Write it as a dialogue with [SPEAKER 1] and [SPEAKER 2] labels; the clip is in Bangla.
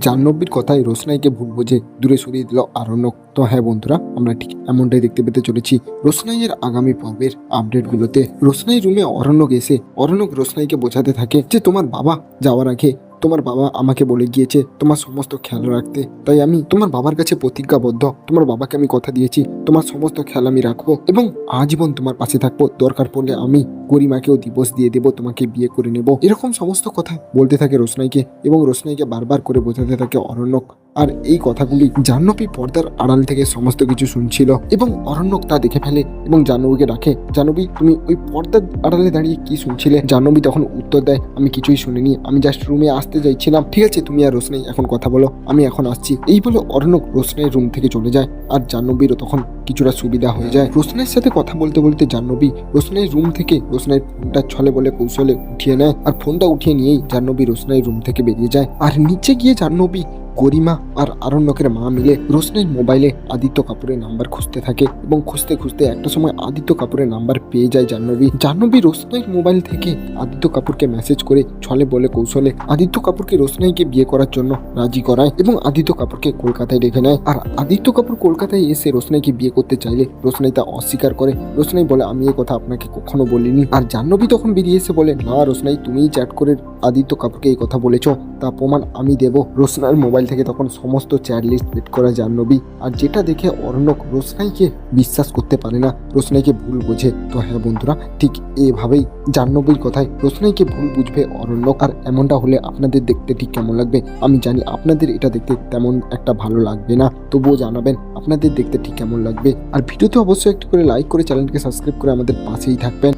[SPEAKER 1] জাহ্নবীর কথায় রোশনাইকে ভুল বুঝে দূরে সরিয়ে দিল আরণ্যক। তো হ্যাঁ বন্ধুরা, আমরা ঠিক এমনটাই দেখতে পেতে চলেছি রোশনাইয়ের আগামী পর্বের আপডেটগুলোতে। রোশনাই রুমে অরণ্যক এসে, অরণ্যক রোশনাইকে বোঝাতে থাকে যে, তোমার বাবা যাওয়ার আগে তোমার বাবা আমাকে বলে গিয়েছে তোমার সমস্ত খেয়াল রাখতে। তাই আমি তোমার বাবার কাছে প্রতিজ্ঞাবদ্ধ। তোমার বাবাকে আমি কথা দিয়েছি। তোমার সমস্ত খেয়াল আমি রাখব এবং আজীবন তোমার পাশে থাকব। দরকার পড়লে আমি গরিমাকেও দিবস দিয়ে দেবো, তোমাকে বিয়ে করে নেব। এরকম সমস্ত কথা বলতে থাকে রোশনাইকে এবং রোশনাইকে বারবার করে বোঝাতে থাকে অরণ্যক। আর এই কথাগুলি জাহ্নবী পর্দার আড়াল থেকে সমস্ত কিছু শুনছিল এবং অরণ্যক তা দেখে ফেলে এবং জাহ্নবীকে ডাকে, জাহ্নবী, তুমি ওই পর্দার আড়ালে দাঁড়িয়ে কি শুনছিলে? জাহ্নবী তখন উত্তর দেয়, আমি কিছুই শুনিনি, আমি জাস্ট রুমে আসতে চাইছিলাম। ঠিক আছে, তুমি আর রোশনাই এখন কথা বলো, আমি এখন আসছি। এই বলে অরণ্যক রোশনাইয়ের রুম থেকে চলে যায় আর জাহ্নবীরও তখন কিছুটা সুবিধা হয়ে যায়। রোশনাইয়ের সাথে কথা বলতে বলতে জাহ্নবী রোশনাইয়ের রুম থেকে রোশনাইয়ের ফোনটা ছলে বলে কৌশলে উঠিয়ে নেয় আর ফোনটা উঠিয়ে নিয়েই জাহ্নবী রোশনাই রুম থেকে বেরিয়ে যায়। আর নিচে গিয়ে জাহ্নবী গরিমা আর আরণ্যকের মা মিলে রোশনাইয়ের মোবাইলে আদিত্য কাপুরের নাম্বার খুঁজতে থাকে এবং খুঁজতে খুঁজতে একটা সময় আদিত্য কাপুরের নাম্বার পেয়ে যায় জাহ্নবী। জাহ্নবী রোশনাইয়ের মোবাইল থেকে আদিত্য কাপুরকে মেসেজ করে ছলে বলে কৌশলে আদিত্য কাপুরকে রোশনাইকে বিয়ে করার জন্য রাজি করায় এবং আদিত্য কাপুরকে কলকাতায় ডেকে নেয়। আর আদিত্য কাপুর কলকাতায় এসে রোশনাইকে বিয়ে করতে চাইলে রোশনাই তা অস্বীকার করে। রোশনাই বলে, আমি এ কথা আপনাকে কখনো বলিনি। আর জাহ্নবী তখন বেরিয়ে এসে বলে, না রোশনাই তুমিই চ্যাট করে আদিত্য কাপুরকে এই কথা বলেছ। তা প্রমাণ আমি দেব। রোশনাইয়ের মোবাইল থেকে তখন সমস্ত চ্যাট লিস্ট বেট করা জাহ্নবী আর যেটা দেখে অরণ্যক রোশনাইকে বিশ্বাস করতে পারে না, রোশনাইকে ভুল বোঝে। তো হ্যাঁ বন্ধুরা, ঠিক এভাবেই জাহ্নবীর কথায় রোশনাইকে ভুল বুঝবে অরণ্যক আর এমনটা হলে আপনাদের দেখতে ঠিক কেমন লাগবে? আমি জানি আপনাদের এটা দেখতে তেমন একটা ভালো লাগবে না। তবুও জানাবেন, আপনাদের দেখতে ঠিক কেমন লাগবে? আর ভিডিওতে অবশ্যই একটু করে লাইক করে চ্যানেলকে সাবস্ক্রাইব করে আমাদের পাশেই থাকবেন।